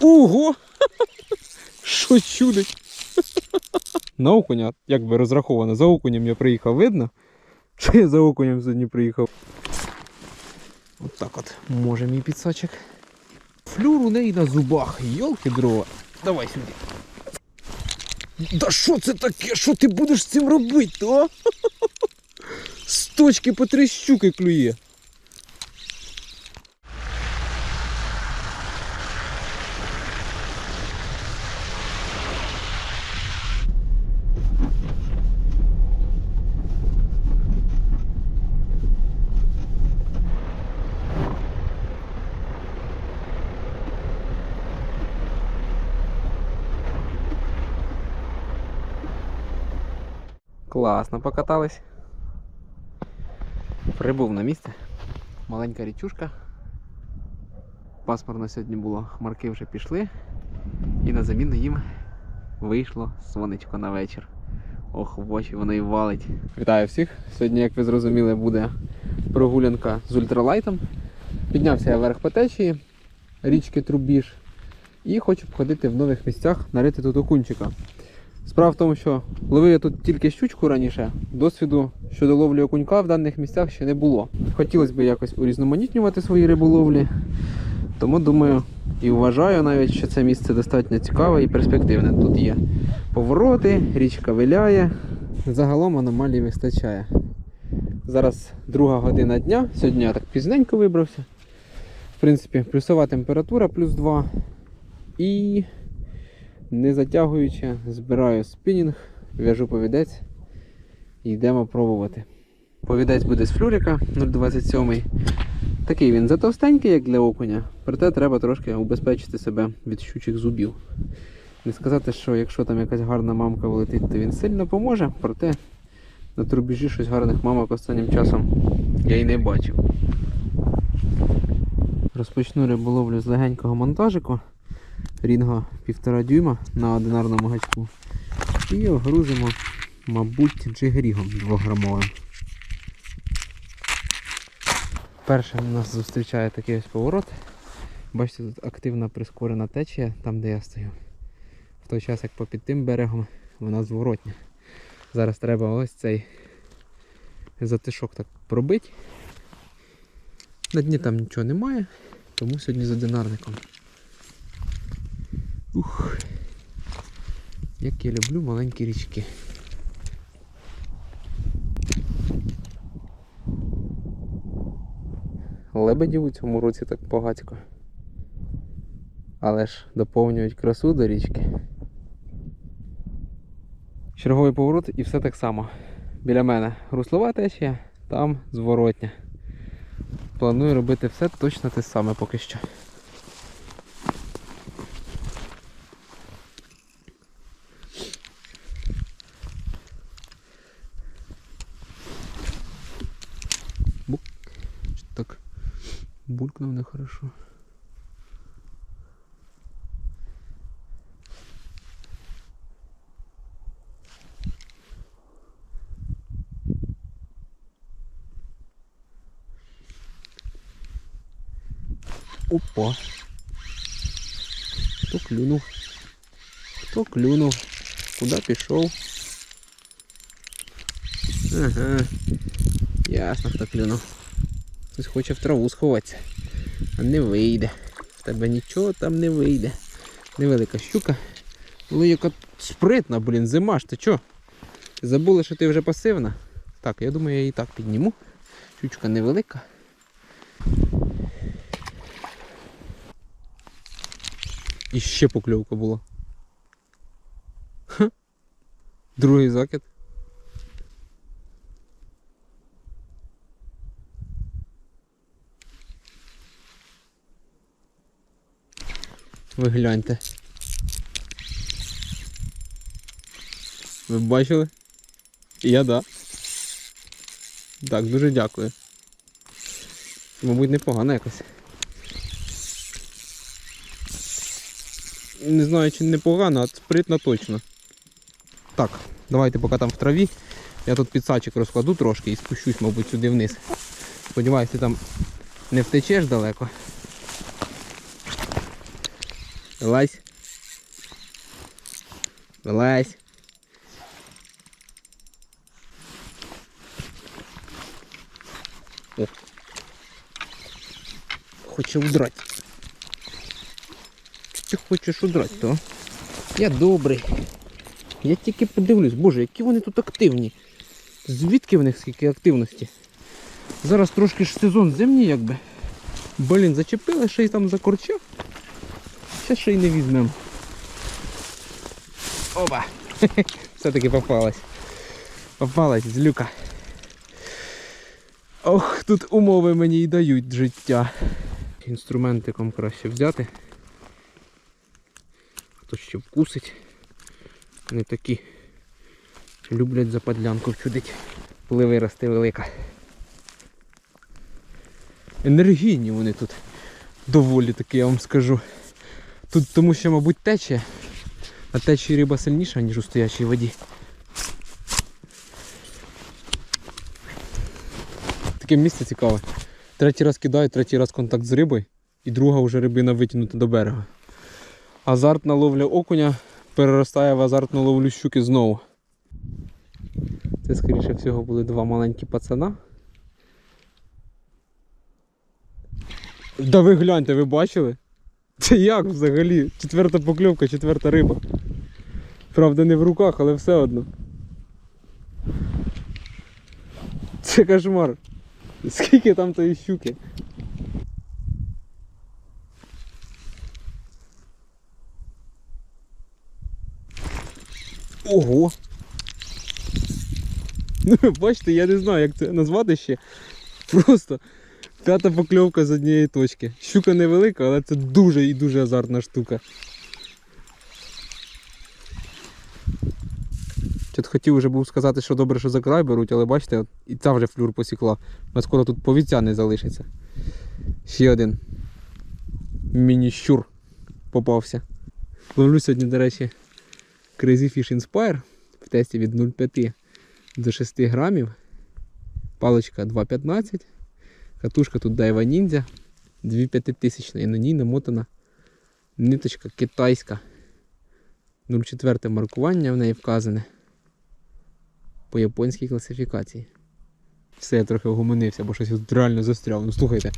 Ого! Що чудить? На окуня, як би розраховано, за окунем я приїхав, видно? Що я за окунем сьогодні приїхав? От так от, може мій підсачок. Флюр у неї на зубах, йолки дрова. Давай сюди. Да що це таке? Що ти будеш з цим робити, а? З точки по три щуки клює. Класно покатались. Прибув на місце. Маленька річушка. Пасмурно сьогодні було, хмарки вже пішли. І на заміну їм вийшло сонечко на вечір. Ох, в очі воно і валить. Вітаю всіх! Сьогодні, як ви зрозуміли, буде прогулянка з ультралайтом. Піднявся я вверх по течії, річки Трубіж. І хочу походити в нових місцях, нарити тут окунчика. Справа в тому, що ловив я тут тільки щучку раніше, досвіду щодо ловлі окунька в даних місцях ще не було. Хотілося б якось урізноманітнювати свої риболовлі, тому думаю і вважаю навіть, що це місце достатньо цікаве і перспективне. Тут є повороти, річка виляє. Загалом аномалій вистачає. Зараз друга година дня, сьогодні я так пізненько вибрався. В принципі, плюсова температура плюс 2. І не затягуючи, збираю спінінг, в'яжу повідець і йдемо пробувати. Повідець буде з флюрика 0,27. Такий він затовстенький, як для окуня, проте треба трошки убезпечити себе від щучих зубів. Не сказати, що якщо там якась гарна мамка влетить, то він сильно поможе, проте на трубіжі щось гарних мамок останнім часом я й не бачив. Розпочну риболовлю з легенького монтажику рінга 1,5 дюйма на одинарному гачку. І огрузимо, мабуть, джигрігом 2-грамовим. Першим нас зустрічає такий ось поворот. Бачите, тут активна прискорена течія, там де я стою. В той час, як попід тим берегом, вона зворотня. Зараз треба ось цей затишок так пробити. На дні там нічого немає, тому сьогодні з одинарником. Ух. Як я люблю маленькі річки. Лебедів у цьому році так багатько. Але ж доповнюють красу до річки. Черговий поворот і все так само. Біля мене руслова течія, там зворотня. Планую робити все точно те саме поки що. Нехорошо. Опа. Хто клюнув? Хто клюнув? Куди пішов? Ага. Ясно, хто клюнув. Хтось хоче в траву сховатися. Не вийде. В тебе нічого там не вийде. Невелика щука. Але яка спритна, блін, зима ж ти чо? Забули, що ти вже пасивна? Так, я думаю, я її так підніму. Щучка невелика. І ще покльовка була. Ха. Другий закид. Ви гляньте. Ви бачили? Я да. Так, дуже дякую. Мабуть, непогано якось. Не знаю, чи непогано, а спритно точно. Так, давайте поки там в траві. Я тут підсачик розкладу трошки і спущусь, мабуть, сюди вниз. Сподіваюся, ти там не втечеш далеко. Вилазь. Вилазь. О. Хоче удрати. Чи ти хочеш удрати, то? Я добрий. Я тільки подивлюсь, боже, які вони тут активні. Звідки в них скільки активності? Зараз трошки ж сезон зимній якби. Блін, зачепили, ще й там закорчав. Зараз ще й не візьмемо. Опа! Все-таки попалась. Попалась злюка. Ох, тут умови мені й дають життя. Інструментиком краще взяти. Хтось ще вкусить. Не такі люблять западлянку вчудить, коли виросте велика. Енергійні вони тут доволі таки, я вам скажу. Тут тому що, мабуть, тече, а течі риба сильніша, ніж у стоячій воді. Таке місце цікаве. Третій раз кидаю, третій раз контакт з рибою, і друга вже рибина витягнута до берега. Азартна ловля окуня переростає в азартну ловлю щуки знову. Це, скоріше всього, були два маленькі пацана. Да ви гляньте, ви бачили? Це як взагалі? Четверта покльовка, четверта риба. Правда, не в руках, але все одно. Це кошмар. Скільки там тої щуки? Ого! Ну, бачите, я не знаю, як це назвати ще. Просто п'ята покльовка з однієї точки. Щука невелика, але це дуже і дуже азартна штука. Хотів вже був сказати, що добре, що за край беруть, але бачите, от і ця вже флюр посікла. У скоро тут повіця не залишиться. Ще один міні-щур попався. Ловлю сьогодні, до речі, Crazy Fish Inspire в тесті від 0,5 до 6 грамів. Паличка 2,15. Катушка тут Daiwa Ninja 2500 і на ній намотана ниточка китайська. 0,4 маркування в неї вказане по японській класифікації. Все, я трохи огомонився, бо щось тут реально застряв. Ну слухайте,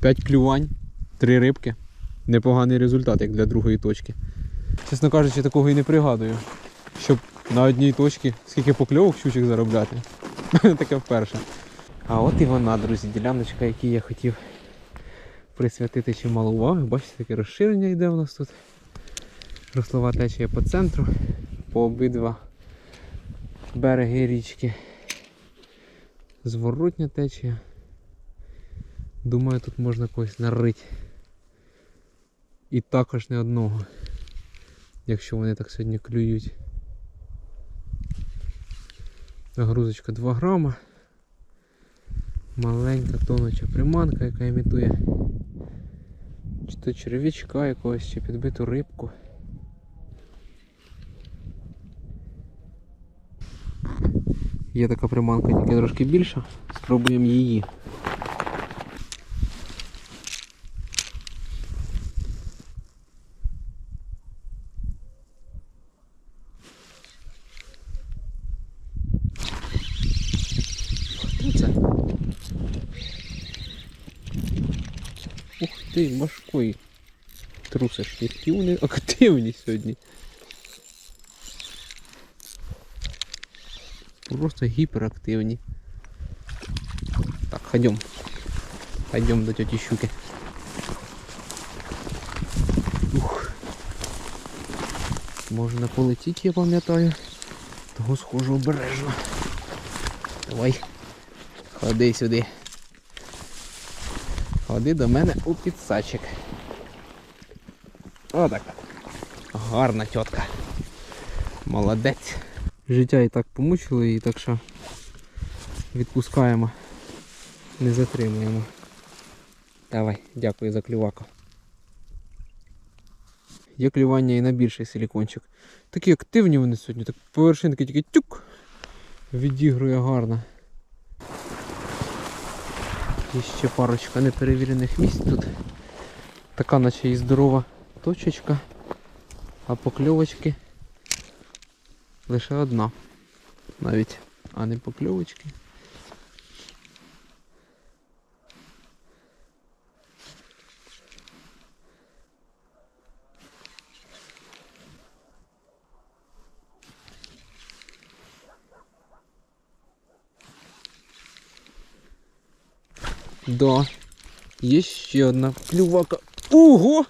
5 клювань, 3 рибки. Непоганий результат, як для другої точки. Чесно кажучи, такого і не пригадую. Щоб на одній точці скільки покльовок щучих заробляти. Таке вперше. А от і вона, друзі, діляночка, якій я хотів присвятити чимало уваги. Бачите, таке розширення йде у нас тут. Рослова течія по центру, по обидва береги річки. Зворотня течія. Думаю, тут можна когось нарити. І також не одного. Якщо вони так сьогодні клюють. Нагрузочка 2 грама. Маленька тонуча приманка, яка імітує чи то черв'ячка якогось, чи підбиту рибку. Є така приманка, тільки трошки більша. Спробуємо її. Хто це? Ух ти, башкою трусиш, які вони активні сьогодні. Просто гіперактивні. Так, ходім. Пойдем до тети Щуки. Ух. Можна полетіти, я пам'ятаю. Того схожу обережно. Давай. Ходи сюди. Ходи до мене у підсачик. Отак. Гарна тітка. Молодець. Життя і так помучило її, так що відпускаємо. Не затримуємо. Давай, дякую за клюваку. Є клювання і на більший силікончик. Такі активні вони сьогодні, так повершинки тільки тюк. Відігрує гарно. І ще парочка неперевірених місць тут. Така наче і здорова точечка. А покльовочки лише одна. Навіть, а не покльовочки. Да. Є ще одна клювака. Ого!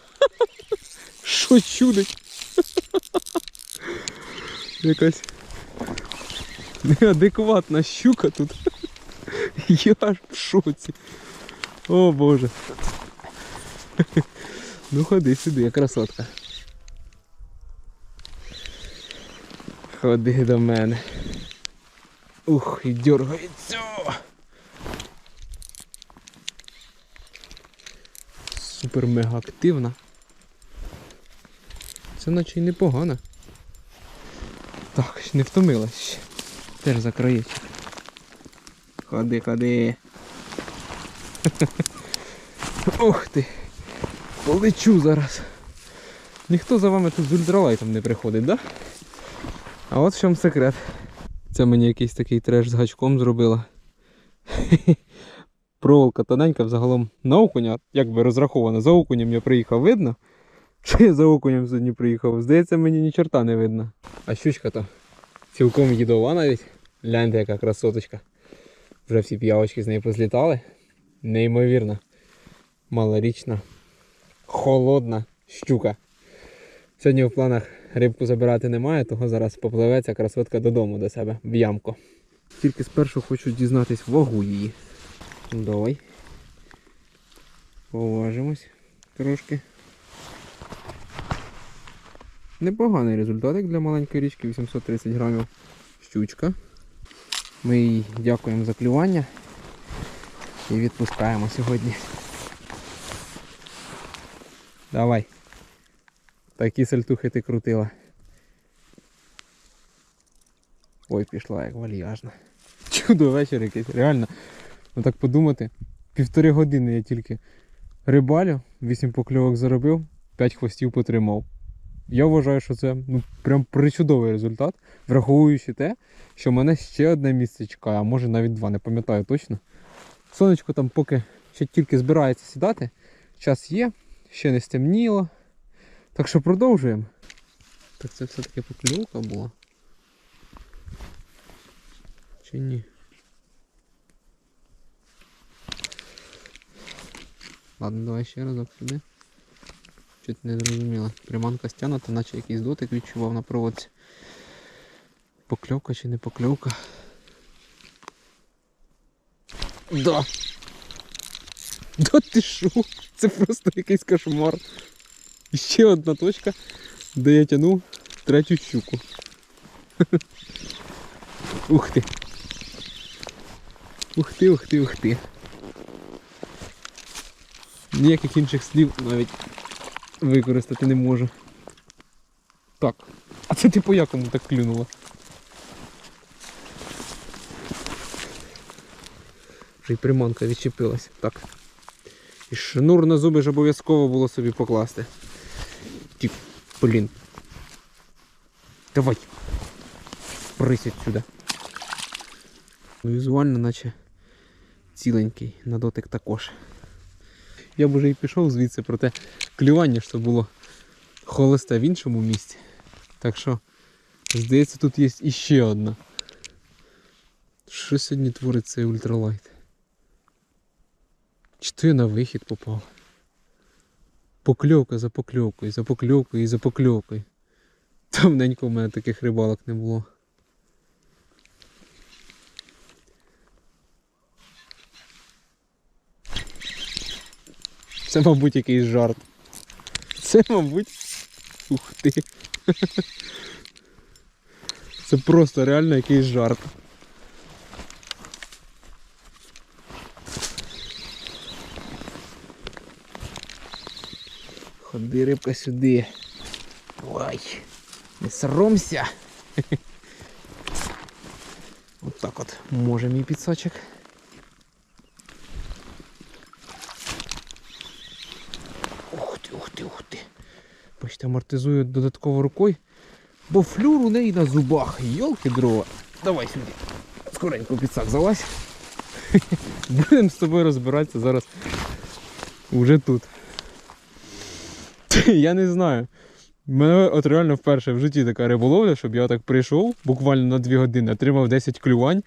Що чудить? Якась неадекватна щука тут. Я аж в шоці. О боже. Ну ходи сюди, красотка. Ходи до мене. Ух, і дергається. Супер мега активна. Це наче й непогано. Так, ще не втомилась ще. Теж за краєчок. Ходи, ходи. Ох ти. Полечу зараз. Ніхто за вами тут з ультралайтом не приходить, да? А от в чому секрет. Це мені якийсь такий треш з гачком зробила. Проволока тоненька взагалом на окуня, як би розраховано, за окунем я приїхав, видно? Чи я за окунем сьогодні приїхав? Здається, мені ні чорта не видно. А щучка то цілком їдова навіть. Гляньте, яка красоточка. Вже всі п'явочки з неї позлітали. Неймовірно. Малорічна, холодна щука. Сьогодні в планах рибку забирати немає, того зараз попливе ця красотка додому до себе в ямку. Тільки спершу хочу дізнатись вагу її. Давай. Поважимось трошки. Непоганий результатик для маленької річки, 830 грамів щучка. Ми їй дякуємо за клювання і відпускаємо сьогодні. Давай. Такі сальтухи ти крутила. Ой, пішла як вальяжна. Чудо вечір якийсь, реально. Ну так подумати, півтори години я тільки рибалю, 8 покльовок заробив, 5 хвостів потримав. Я вважаю, що це ну, прям причудовий результат, враховуючи те, що мене ще одне місце чекає, а може навіть два, не пам'ятаю точно. Сонечко там поки ще тільки збирається сідати, час є, ще не стемніло. Так що продовжуємо. Так це все-таки покльовка була. Чи ні? Ладно, давай ще разок сюди. Чуть не зрозуміло. Приманка стягнута, наче якийсь дотик відчував на проводці. Покльовка чи не покльовка? Да. Да ти шо? Це просто якийсь кошмар. Ще одна точка, де я тянув третю щуку. Ух ти. Ух ти, ух ти, ух ти. Ніяких інших слів навіть використати не можу. Так. А це ти по якому так клюнуло? Вже й приманка відчепилась. Так. І шнур на зуби ж обов'язково було собі покласти. Ті, блін. Давай. Присядь сюди. Ну, Візуально, наче ціленький, на дотик також. Я б уже і пішов звідси, проте клювання то було холосте в іншому місці. Так що, здається, тут є іще одна. Що сьогодні творить цей ультралайт? Чи то я на вихід попав? Покльовка за покльовкою, за покльовкою і за покльовкою. Давненько в мене таких рибалок не було. Це, мабуть, якийсь жарт. Це, мабуть. Ух ти. Це просто реально якийсь жарт. Ходи, рибка, сюди. Ой, не соромся. От от може мій підсачок. Ух ти, ух ти, ух ти. Бачите, амортизую додатково рукою, бо флюр у неї на зубах. Йолки дрова. Давай сюди. Скоренько під сак залазь. Будемо з тобою розбиратися зараз уже тут. Я не знаю. У мене от реально вперше в житті така риболовля, щоб я так прийшов буквально на 2 години, отримав 10 клювань,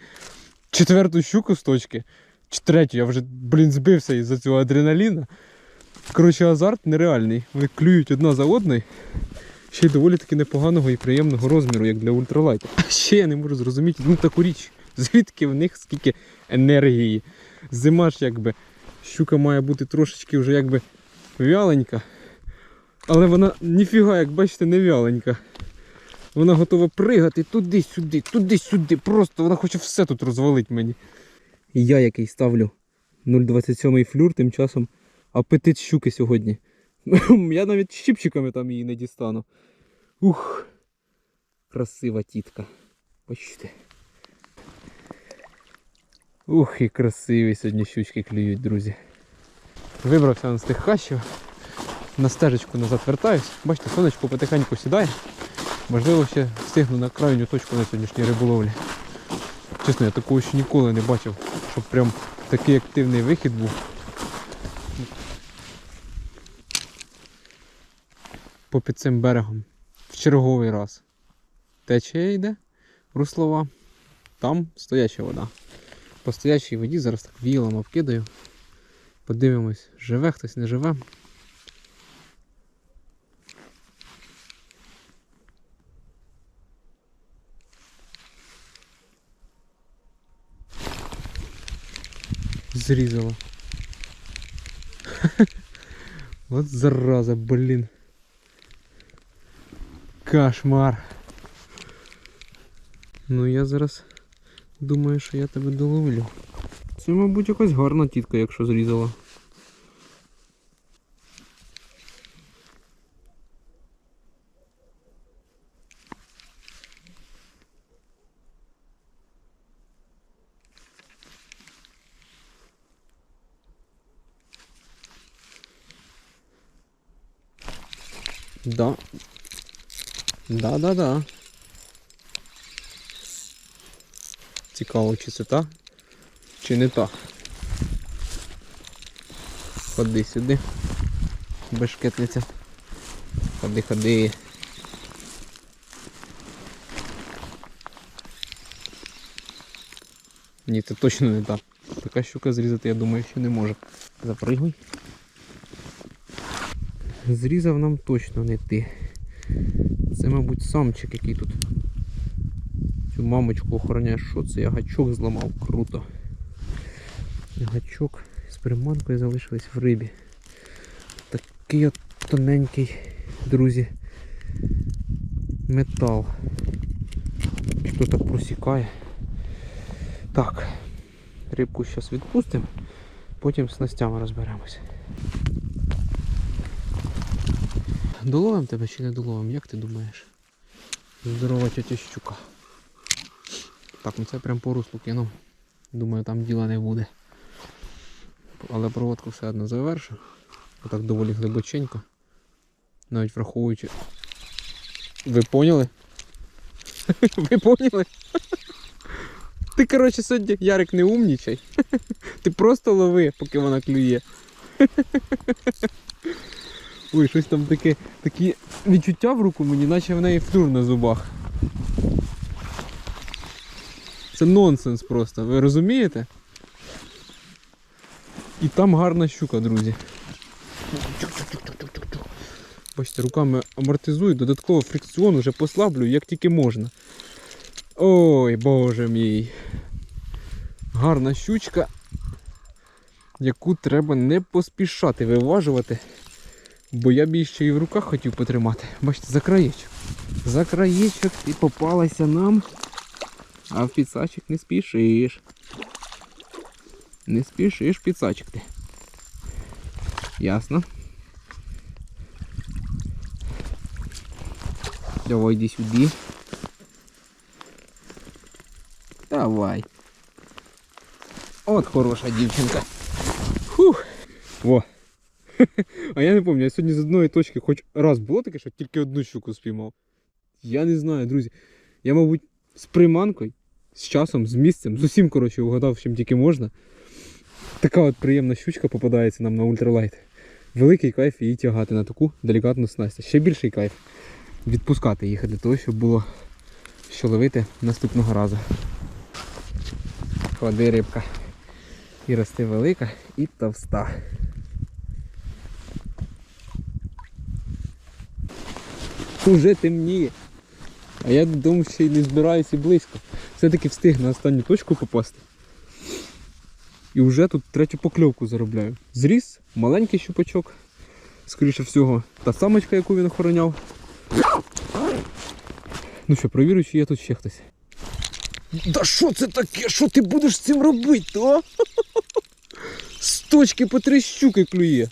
четверту щуку з точки, чи третю, я вже, блін, збився із-за цього адреналіна. Коротше, азарт нереальний. Вони клюють одна за одною. Ще й доволі таки непоганого і приємного розміру, як для ультралайту. А ще я не можу зрозуміти ну таку річ, звідки в них скільки енергії. Зима ж якби. Щука має бути трошечки вже якби вяленька. Але вона ніфіга, як бачите, не вяленька. Вона готова пригати туди-сюди, туди-сюди. Просто вона хоче все тут розвалити мені. І я, який ставлю 0,27 флюр, тим часом апетит щуки сьогодні. Я навіть щипчиками там її не дістану. Ух, красива тітка. Бачите. Ух, і красиві сьогодні щучки клюють, друзі. Вибрався з тих хащів. На стежечку назад вертаюсь. Бачите, сонечко потихеньку сідає. Можливо, ще встигну на крайню точку на сьогоднішній риболовлі. Чесно, я такого ще ніколи не бачив, щоб прям такий активний вихід був. Попід цим берегом. В черговий раз. Течія йде, руслова. Там стояча вода. По стоячій воді зараз так вілом обкидаю. Подивимось, живе хтось, не живе. Зрізала. От зараза, блін. Кошмар. Ну я зараз думаю, що я тебе доловлю. Це, мабуть, якась гарна тітка, якщо зрізала. Да. Да-да-да. Цікаво, чи це та, чи не та. Ходи сюди. Бешкетниця. Ходи, ходи. Ні, це точно не та. Така щука зрізати, я думаю, що не може. Запригуй. Зрізав нам точно не ти. Це, мабуть, самчик, який тут цю мамочку охороняє. Що це? Я гачок зламав. Круто. Гачок з приманкою залишились в рибі. Такий от тоненький, друзі, метал. Що так просікає. Так, рибку зараз відпустимо, потім з снастями розберемося. Доловим тебе чи не доловим, як ти думаєш? Здорова тетя щука. Так, ну це прям по руслу кинув. Думаю, там діла не буде. Але проводку все одно завершу. Отак доволі глибоченько. Навіть враховуючи. Ви поняли? Ви поняли? Ти, коротше, сьогодні Ярик не умнічай. Ти просто лови, поки вона клює. Ой, щось там таке, такі відчуття в руку мені, наче в неї флюр на зубах. Це нонсенс просто, ви розумієте? І там гарна щука, друзі. Бачите, руками амортизую, додатково фрикціон уже послаблю, як тільки можна. Ой, боже мій. Гарна щучка, яку треба не поспішати виважувати. Бо я б її ще і в руках хотів потримати. Бачите, за краєчок. За краєчок і попалася нам. А в підсачик не спішиш. Не спішиш підсачик ти. Ясно. Давай йди сюди. Давай. От хороша дівчинка. Фух. Во. А я не пам'ятаю, я сьогодні з одної точки хоч раз було таке, що тільки одну щуку спіймав. Я не знаю, друзі. Я, мабуть, з приманкою, з часом, з місцем, з усім, коротше, угадав, чим тільки можна. Така от приємна щучка попадається нам на ультралайт. Великий кайф її тягати на таку делікатну снасть. Ще більший кайф відпускати їх для того, щоб було що ловити наступного разу. Ходи рибка. І росте велика, і товста. Уже темніє. А я додому ще й не збираюся і близько. Все-таки встиг на останню точку попасти. І вже тут третю покльовку заробляю. Зріс, маленький щупачок. Скоріше всього, та самочка, яку він охороняв. Ну що, провірю, чи є тут ще хтось. Да що це таке? Що ти будеш з цим робити, то? З точки по три щуки клює.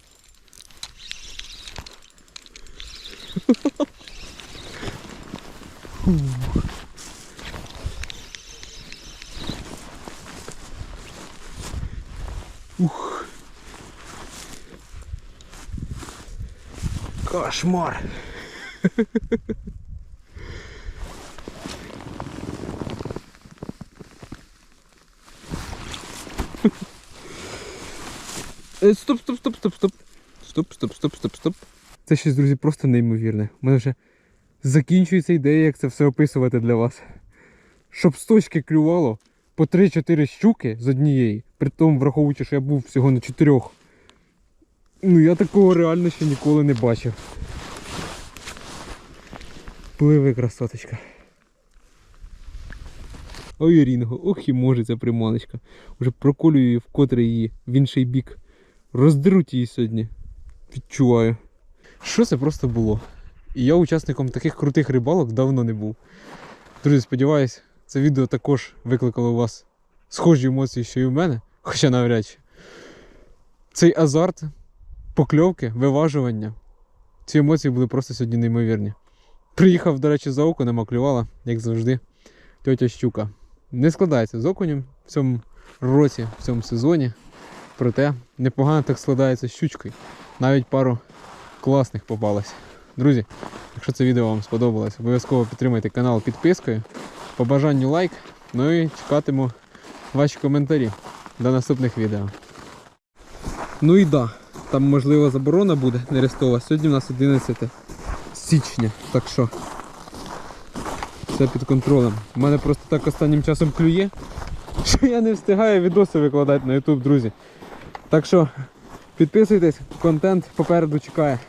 Ух. Кошмар. Стоп, стоп, стоп, стоп, стоп. Стоп, стоп, стоп, стоп, стоп. Це щось, друзі, просто неймовірне. У мене вже закінчується ідея, як це все описувати для вас. Щоб з точки клювало по 3-4 щуки з однієї, при тому враховуючи, що я був всього на 4. Ну я такого реально ще ніколи не бачив. Пливи, красоточка. Ой, Рінго, ох і може ця приманочка. Уже проколюю її вкотре її в інший бік. Роздеруть її сьогодні. Відчуваю. Що це просто було? І я учасником таких крутих рибалок давно не був. Друзі, сподіваюсь, це відео також викликало у вас схожі емоції, що і в мене, хоча навряд чи. Цей азарт, покльовки, виважування. Ці емоції були просто сьогодні неймовірні. Приїхав, до речі, за око, нема клювала, як завжди, тьотя щука. Не складається з окунем в цьому році, в цьому сезоні. Проте непогано так складається з щучкою. Навіть пару класних попалось. Друзі, якщо це відео вам сподобалось, обов'язково підтримайте канал підпискою. По бажанню лайк. Ну і чекатиму ваші коментарі до наступних відео. Ну і да, там можливо заборона буде нерестова. Сьогодні у нас 11 січня, так що все під контролем. У мене просто так останнім часом клює, що я не встигаю відоси викладати на YouTube, друзі. Так що підписуйтесь, контент попереду чекає.